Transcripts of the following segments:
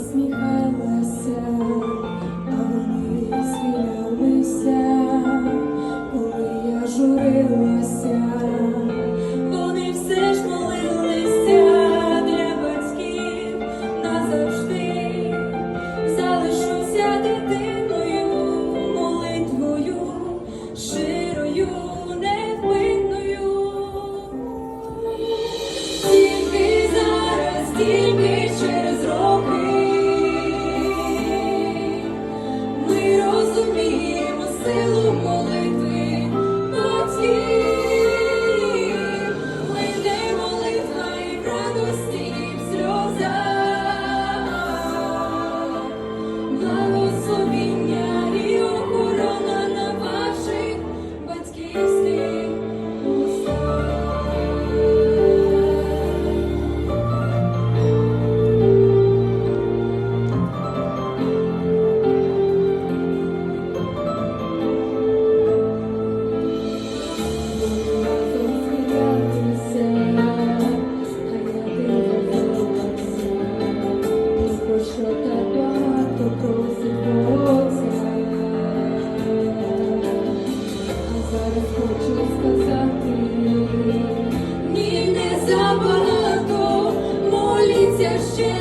посміхає. хочу сказати, ні не забагато, ще.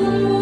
you.